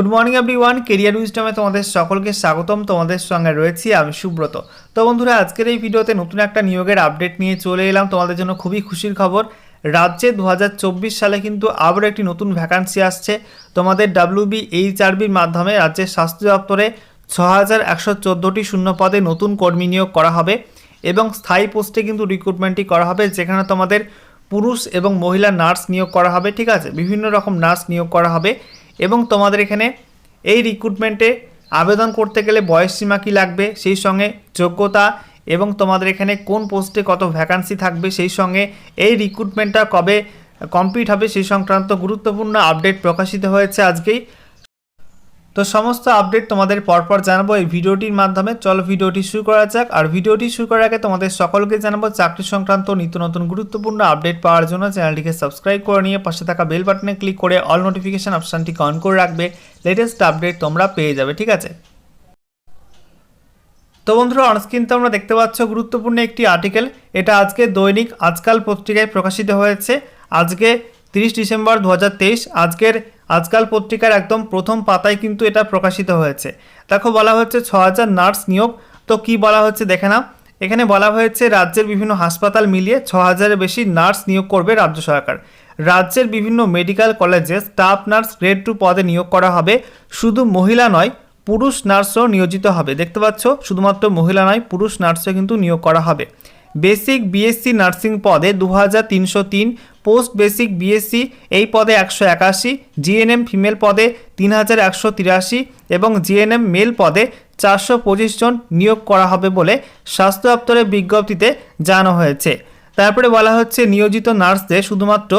Good morning everyone career উইস্টমে তোমাদের সকলকে স্বাগতম। তোমাদের সঙ্গে রয়েছি আমি সুব্রত। তো বন্ধুরা, আজকের এই ভিডিওতে নতুন একটা নিয়োগের আপডেট নিয়ে চলে এলাম। তোমাদের জন্য খুবই খুশির খবর। রাজ্যে দু হাজার চব্বিশ সালে কিন্তু আবার একটি নতুন ভ্যাকান্সি আসছে। তোমাদের ডাব্লিউবি এইচআরবির মাধ্যমে রাজ্যের স্বাস্থ্য দপ্তরে ছ হাজার একশো চোদ্দোটি শূন্য পদে নতুন কর্মী নিয়োগ করা হবে এবং স্থায়ী পোস্টে কিন্তু রিক্রুটমেন্টটি করা হবে, যেখানে তোমাদের পুরুষ এবং মহিলা নার্স নিয়োগ করা হবে, ঠিক আছে? বিভিন্ন রকম নার্স নিয়োগ করা হবে। এবং তোমাদের এখানে এই রিক্রুটমেন্টে আবেদন করতে গেলে বয়স সীমা কী লাগবে, সেই সঙ্গে যোগ্যতা এবং তোমাদের এখানে কোন পোস্টে কত ভ্যাকান্সি থাকবে, সেই সঙ্গে এই রিক্রুটমেন্টটা কবে কমপ্লিট হবে, সেই সংক্রান্ত গুরুত্বপূর্ণ আপডেট প্রকাশিত হয়েছে আজকেই। তো সমস্ত আপডেট তোমাদের পরপর জানাব। এই ভিডিওটির মাধ্যমে চলো ভিডিওটি শুরু করা যাক। আর ভিডিওটি শুরু করার আগে তোমাদের সকলকে জানাব, চাকরি সংক্রান্ত নিত্য নতুন গুরুত্বপূর্ণ আপডেট পাওয়ার জন্য চ্যানেলটিকে সাবস্ক্রাইব করে নিয়ে পাশে থাকা বেল বাটনে ক্লিক করে অল নোটিফিকেশন অপশানটিকে অন করে রাখবে। লেটেস্ট আপডেট তোমরা পেয়ে যাবে, ঠিক আছে? তো বন্ধুরা অনস্ক্রিনতে আমরা দেখতে পাচ্ছ গুরুত্বপূর্ণ একটি আর্টিকেল এটা আজকে দৈনিক, আজকাল পত্রিকায় প্রকাশিত হয়েছে। আজকে তিরিশ ডিসেম্বর দু হাজার তেইশ, আজকের আজকাল পত্রিকার একদম প্রথম পাতায় কিন্তু এটা প্রকাশিত হয়েছে। দেখো বলা হচ্ছে ছ হাজার নার্স নিয়োগ। তো কি বলা হচ্ছে দেখে নাও। এখানে বলা হয়েছে রাজ্যের বিভিন্ন হাসপাতাল মিলিয়ে ছ হাজারের বেশি নার্স নিয়োগ করবে রাজ্য সরকার। রাজ্যের বিভিন্ন মেডিকেল কলেজে স্টাফ নার্স গ্রেড টু পদে নিয়োগ করা হবে। শুধু মহিলা নয়, পুরুষ নার্সও নিয়োজিত হবে। দেখতে পাচ্ছ? শুধুমাত্র মহিলা নয়, পুরুষ নার্সও কিন্তু নিয়োগ করা হবে। বেসিক বিএসসি নার্সিং পদে দু হাজার তিনশো তিন, পোস্ট বেসিক বিএসসি এই পদে একশো একাশি জিএনএম ফিমেল পদে তিন হাজার একশো তিরাশি এবং জিএনএম মেল পদে চারশো পঁচিশ জন নিয়োগ করা হবে বলে স্বাস্থ্য দপ্তরের বিজ্ঞপ্তিতে জানানো হয়েছে। তারপরে বলা হচ্ছে, নিয়োজিত নার্সদের শুধুমাত্র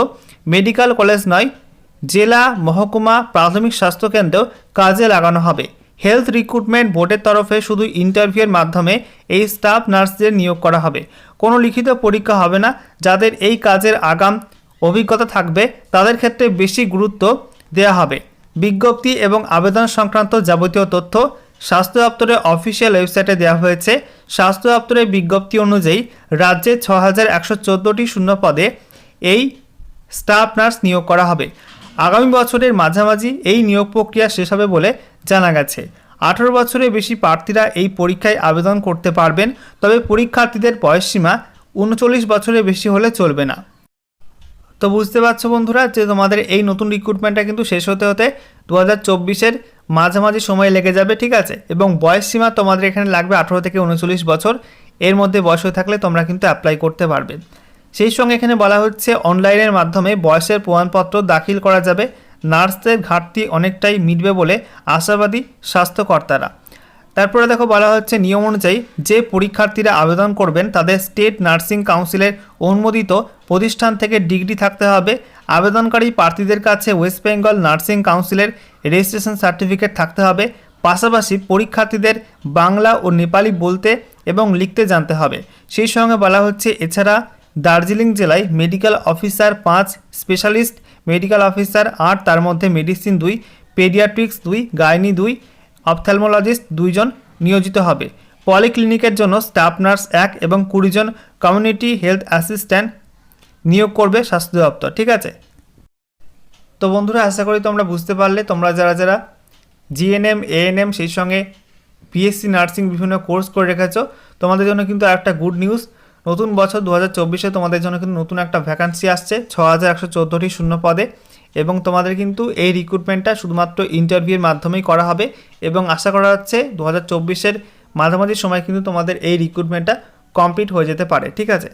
মেডিকেল কলেজ নয়, জেলা, মহকুমা, প্রাথমিক স্বাস্থ্যকেন্দ্রেও কাজে লাগানো হবে। হেলথ রিক্রুটমেন্ট বোর্ডের তরফে শুধু ইন্টারভিউয়ের মাধ্যমে এই স্টাফ নার্সদের নিয়োগ করা হবে। কোনো লিখিত পরীক্ষা হবে না। যাদের এই কাজের আগাম অভিজ্ঞতা থাকবে, তাদের ক্ষেত্রে বেশি গুরুত্ব দেওয়া হবে। বিজ্ঞপ্তি এবং আবেদন সংক্রান্ত যাবতীয় তথ্য স্বাস্থ্য দপ্তরের অফিসিয়াল ওয়েবসাইটে দেওয়া হয়েছে। স্বাস্থ্য দপ্তরের বিজ্ঞপ্তি অনুযায়ী রাজ্যে ছ হাজার একশো চোদ্দোটি শূন্য পদে এই স্টাফ নার্স নিয়োগ করা হবে। আগামী বছরের মাঝামাঝি এই নিয়োগ প্রক্রিয়া শেষ হবে বলে জানা গেছে। আঠারো বছরের বেশি প্রার্থীরা এই পরীক্ষায় আবেদন করতে পারবেন, তবে পরীক্ষার্থীদের বয়সসীমা উনচল্লিশ বছরের বেশি হলে চলবে না। তো বুঝতে পারছ বন্ধুরা যে তোমাদের এই নতুন রিক্রুটমেন্টটা কিন্তু শেষ হতে হতে দু হাজার চব্বিশের মাঝামাঝি সময় লেগে যাবে, ঠিক আছে? এবং বয়স সীমা তোমাদের এখানে লাগবে আঠারো থেকে উনচল্লিশ বছর। এর মধ্যে বয়স হয়ে থাকলে তোমরা কিন্তু অ্যাপ্লাই করতে পারবে। সেই সঙ্গে এখানে বলা হচ্ছে অনলাইনের মাধ্যমে বয়সের প্রমাণপত্র দাখিল করা যাবে। নার্সদের ঘাটতি অনেকটাই মিটবে বলে আশাবাদী স্বাস্থ্যকর্তারা। তারপরে দেখো বলা হচ্ছে নিয়ম অনুযায়ী যে পরীক্ষার্থীরা আবেদন করবেন তাদের স্টেট নার্সিং কাউন্সিলের অনুমোদিত প্রতিষ্ঠান থেকে ডিগ্রি থাকতে হবে। আবেদনকারী প্রার্থীদের কাছে ওয়েস্ট বেঙ্গল নার্সিং কাউন্সিলের রেজিস্ট্রেশন সার্টিফিকেট থাকতে হবে। পাশাপাশি পরীক্ষার্থীদের বাংলা ও নেপালি বলতে এবং লিখতে জানতে হবে। সেই সঙ্গে বলা হচ্ছে এছাড়া দার্জিলিং জেলায় মেডিকেল অফিসার পাঁচ, স্পেশালিস্ট, মেডিকেল অফিসার আট, তার মধ্যে মেডিসিন দুই, পেডিয়াট্রিক্স দুই, গাইনি দুই, অপথ্যালমোলজিস্ট দুইজন নিয়োজিত হবে। পলিক্লিনিকের জন্য স্টাফ নার্স এক এবং কুড়িজন কমিউনিটি হেলথ অ্যাসিস্ট্যান্ট নিয়োগ করবে স্বাস্থ্য দপ্তর, ঠিক আছে? তো বন্ধুরা, আশা করি তোমরা বুঝতে পারলে, তোমরা যারা যারা জিএনএম, এএনএম, সেই সঙ্গে পিএসসি নার্সিং বিভিন্ন কোর্স করে রেখেছো, তোমাদের জন্য কিন্তু একটা গুড নিউজ। নতুন বছর দু হাজার চব্বিশে তোমাদের জন্য কিন্তু নতুন একটা ভ্যাকান্সি আসছে ছ হাজার একশো চোদ্দোটি শূন্য পদে। এবং তোমাদের কিন্তু এই রিক্রুটমেন্টটা শুধুমাত্র ইন্টারভিউর মাধ্যমেই করা হবে। এবং আশা করা হচ্ছে দু হাজার চব্বিশের মাঝামাঝি সময় কিন্তু তোমাদের এই রিক্রুটমেন্টটা কমপ্লিট হয়ে যেতে পারে, ঠিক আছে?